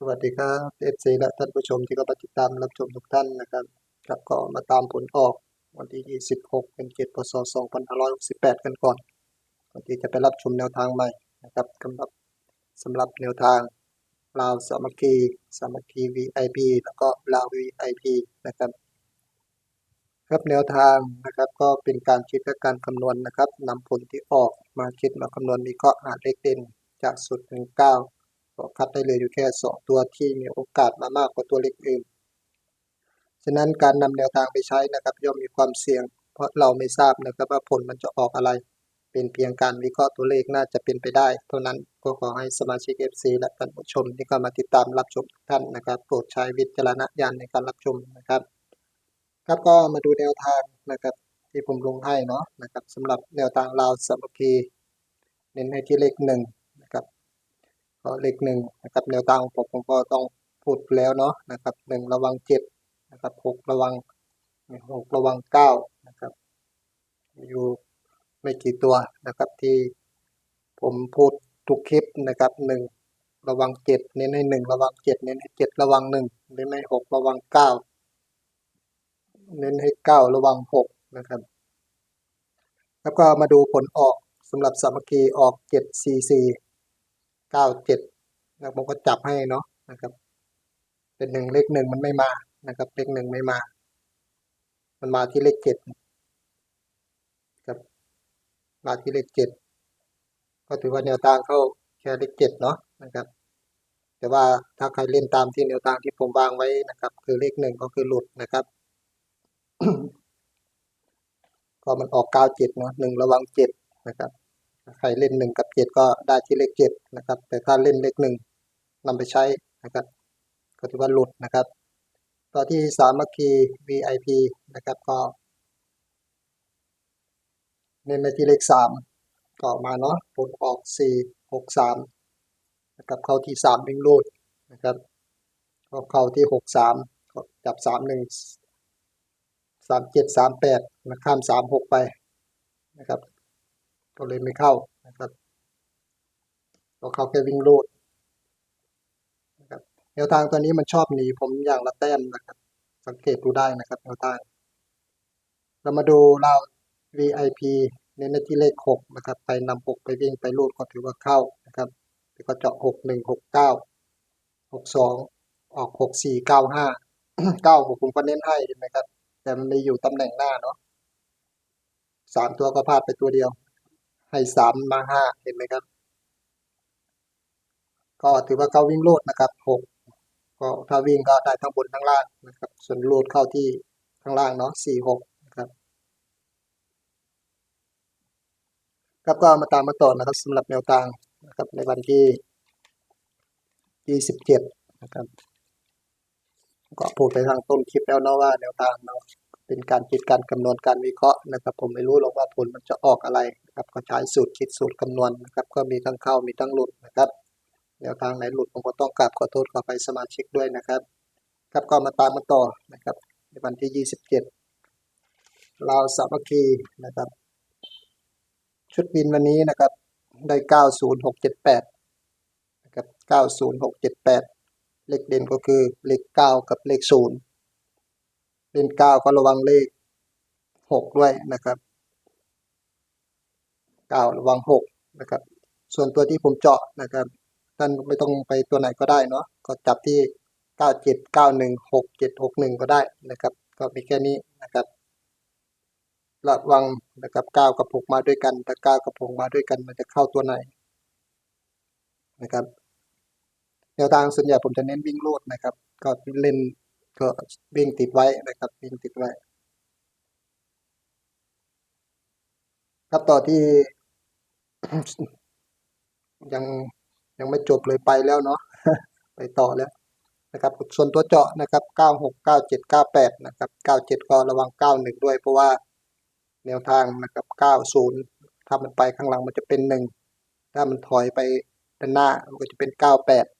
สวัสดีครับเอฟซีและท่านผู้ชมที่ก็มาติดตามรับชมทุกท่านนะครับครับก็มาตามผลออกวันที่ 26เป็นเกตพศ2568 กันก่อนก่อนที่จะไปรับชมแนวทางใหม่นะครับสำหรับสำหรับแนวทางลาวสามัคคีสามัคคี VIP แล้วก็ลาว VIP นะครับ ครับแนวทางนะครับก็เป็นการคิดและการคำนวณนะครับนำผลที่ออกมาคิดมาคำนวณวิเคราะห์หาเลขเด่นจากสุดถึงเก็คัดได้เลยอยู่แค่สองตัวที่มีโอกาสมามากกว่าตัวเลขอื่น ฉะนั้นการนำแนวทางไปใช้นะครับย่อมมีความเสี่ยง เพราะเราไม่ทราบนะครับว่าผลมันจะออกอะไร เป็นเพียงการวิเคราะห์ตัวเลขน่าจะเป็นไปได้ เท่านั้นก็ขอให้สมาชิก FC และท่านผู้ชมที่เข้ามาติดตามรับชมทุกท่านนะครับ โปรดใช้วิจารณญาณในการรับชมนะครับ ครับก็มาดูแนวทางนะครับที่ผมลงให้เนาะนะครับสำหรับแนวทางลาวสามัคคีเน้นให้ที่เลขหนึ่ง ก็เลขหนึ่งนะครับแนวทางของผมผมก็ต้องพูดแล้วเนาะนะครับหนึ่งระวังเจ็ดนะครับหกระวังหกระวังเก้านะครับมีอยู่ไม่กี่ตัวนะครับที่ผมพูดทุกคลิปนะครับหนึ่งระวังเจ็ดเน้นให้หนึ่งระวังเจ็ดเน้นให้เจ็ดระวังหนึ่งเน้นให้หกระวังเก้าเน้นให้เก้าระวังหกนะครับ แล้วก็มาดูผลออกสำหรับสามัคคีออกเจ็ดสี่สี่ เก้าเจ็ดแล้วผมก็จับให้เนาะนะครับ เป็นหนึ่งเลขหนึ่งมันไม่มานะครับเลขหนึ่งไม่มา มันมาที่เลขเจ็ดครับมาที่เลขเจ็ดก็ถือว่าแนวทางเข้าแค่เลขเจ็ดเนาะนะครับ แต่ว่าถ้าใครเล่นตามที่แนวทางที่ผมวางไว้นะครับ คือเลขหนึ่งก็คือหลุดนะครับ ก็มันออกเก้าเจ็ดเนาะหนึ่งระวังเจ็ดนะครับ ใครเล่นหนึ่งกับเจ็ดก็ได้ที่เลขเจ็ดนะครับ แต่ถ้าเล่นเลขหนึ่งนำไปใช้นะครับ ก็ถือว่าหลุดนะครับ ต่อที่สามัคคี VIP นะครับก็เน้นไปที่เลขสามก็อมาเนาะผลออกสี่หกสามนะครับเข้าที่สามวิ่งรูดนะครับก็เข้าที่หกสามจับสามหนึ่งสามเจ็ดสามแปดนะข้ามสามหกไปนะครับ ก็เลยไม่เข้านะครับก็เข้าแค่วิ่งรูดนะครับแนวทางตัวนี้มันชอบหนีผมอย่างละแต้มนะครับ สังเกตดูได้นะครับแนวทาง เรามาดูเรา VIP เน้นที่เลขหกนะครับไปนำหกไปวิ่งไปรูดก็ถือว่าเข้านะครับแล้วก็เจาะหกหนึ่งหกเก้าหกสองออกหกสี่เก้าห้าเก้าหกผมก็เน้นให้เห็นไหมครับ แต่มันมีอยู่ตำแหน่งหน้าเนาะสามตัวก็พลาดไปตัวเดียว ให้สามมาห้าเห็นไหมครับ ก็ถือว่าเขาวิ่งโลดนะครับหกก็ถ้าวิ่งก็ได้ทั้งบนทั้งล่างนะครับ ส่วนโลดเข้าที่ข้างล่างเนาะสี่หกนะครับครับก็มาตามมาต่อนะครับสำหรับแนวทางนะครับในวันที่ยี่สิบเจ็ดนะครับก็พูดไปทางต้นคลิปแล้วเนาะว่าแนวทางเนาะ เป็นการคิดการคำนวณการวิเคราะห์นะครับ ผมไม่รู้หรอกว่าผลมันจะออกอะไรนะครับก็ใช้สูตรคิดสูตรคำนวณนะครับ ก็มีทั้งเข้ามีทั้งหลุดนะครับแนวทางไหนหลุดผมก็ต้องกราบขอโทษขอไปสมาชิกด้วยนะครับครับก็มาตามมาต่อนะครับ ในวันที่ 27ลาวสามัคคีนะครับ ชุดบินวันนี้นะครับ ได้ 90678นะครับ90678 เลขเด่นก็คือเลขเก้ากับเลขศูนย์ เลขเก้าก็ระวังเลขหกด้วยนะครับเก้าระวังหกนะครับ ส่วนตัวที่ผมเจาะนะครับท่านไม่ต้องไปตัวไหนก็ได้เนาะก็จับที่เก้าเจ็ดเก้าหนึ่งหกเจ็ดหกหนึ่งก็ได้นะครับ ก็มีแค่นี้นะครับระวังนะครับเก้ากับหกมาด้วยกันถ้าเก้ากับหกมาด้วยกัน มันจะเข้าตัวไหนนะครับแนวทางส่วนใหญ่ผมจะเน้นวิ่งโลดนะครับ ก็เล่น ก็วิ่งติดไว้นะครับ วิ่งติดไว้ ครับต่อที่ ยังยังไม่จบเลยไปแล้วเนาะไปต่อแล้วนะครับ ส่วนตัวเจาะนะครับ 96 97 98 นะครับ 97 ก็ระวัง 91 ด้วย เพราะว่าแนวทางนะครับ 90 ถ้ามันไปข้างหลังมันจะเป็น 1 ถ้ามันถอยไปด้านหน้ามันก็จะเป็น 98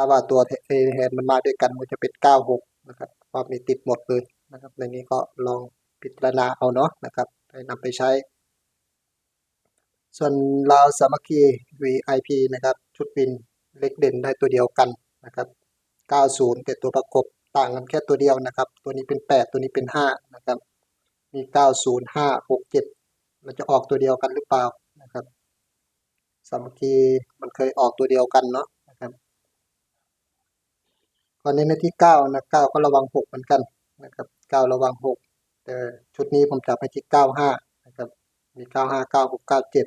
ถ้าว่าตัวเทแฮนมันมาด้วยกันมันจะเป็น96นะครับความมีติดหมดเลยนะครับ ในนี้ก็ลองพิจารณาเอาเนาะนะครับไปนำไปใช้ ส่วนลาวสามัคคี VIP นะครับ ชุดบินเล็กเด่นได้ตัวเดียวกันนนะครับ 90 แต่ตัวประกบต่างกันแค่ตัวเดียวนะครับ ตัวนี้เป็น 8 ตัวนี้เป็น 5 นะครับ มี 90 5 6 7 มันจะออกตัวเดียวกันหรือเปล่านะครับสามัคคีมันเคยออกตัวเดียวกันเนาะ ตอนนี้ในที่เก้านะเก้าก็ระวังหกเหมือนกันนะครับเก้าระวังหกแต่ชุดนี้ผมจับไปที่เก้าห้านะครับมีเก้าห้าเก้าหกเก้าเจ็ด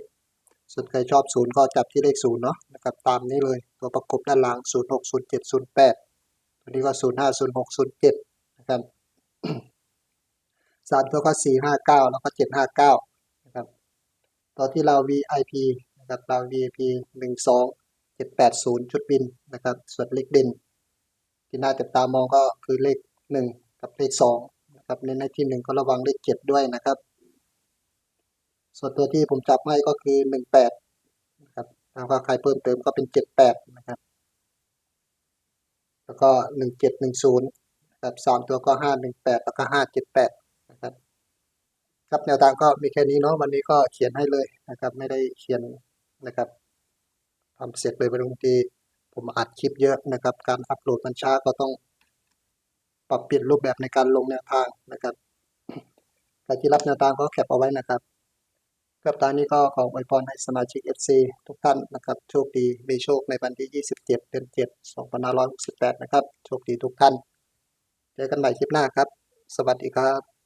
ส่วนใครชอบศูนย์ก็จับที่เลขศูนย์เนาะนะครับตามนี้เลยตัวประกบด้านหลังศูนย์หกศูนย์เจ็ดศูนย์แปดตัวนี้ก็ศูนย์ห้าศูนย์หกศูนย์เจ็ดนะครับสามตัวก็สี่ห้าเก้าแล้วก็เจ็ดห้าเก้านะครับตอนที่เรา VIP นะครับเรา VIP หนึ่งสองเจ็ดแปดศูนย์ชุดบินนะครับส่วนเล็กเด่น ที่น่าจับตามองก็คือเลข1กับเลข2นะครับในในที่1ก็ระวังเลข7ด้วยนะครับ ส่วนตัวที่ผมจับให้ก็คือ18นะครับแล้วก็ใครเพิ่มเติมก็เป็น78นะครับ แล้วก็1710นะครับสามตัวก็518แปดแล้วก็578นะครับครับแนวทางก็มีแค่นี้เนาะวันนี้ก็เขียนให้เลยนะครับ ไม่ได้เขียนนะครับทำเสร็จเลยบางที ผมอัดคลิปเยอะนะครับ การอัปโหลดมันช้าก็ต้องปรับเปลี่ยนรูปแบบในการลงแนวทางนะครับใครที่รับแนวทางก็แคปเอาไว้นะครับครับตอนนี้ก็ขออวยพรให้สมาชิก FC ทุกท่านนะครับ โชคดีมีโชคในวันที่ 27 เดือน 7 2568 นะครับ โชคดีทุกท่าน เจอกันใหม่คลิปหน้าครับ สวัสดีครับ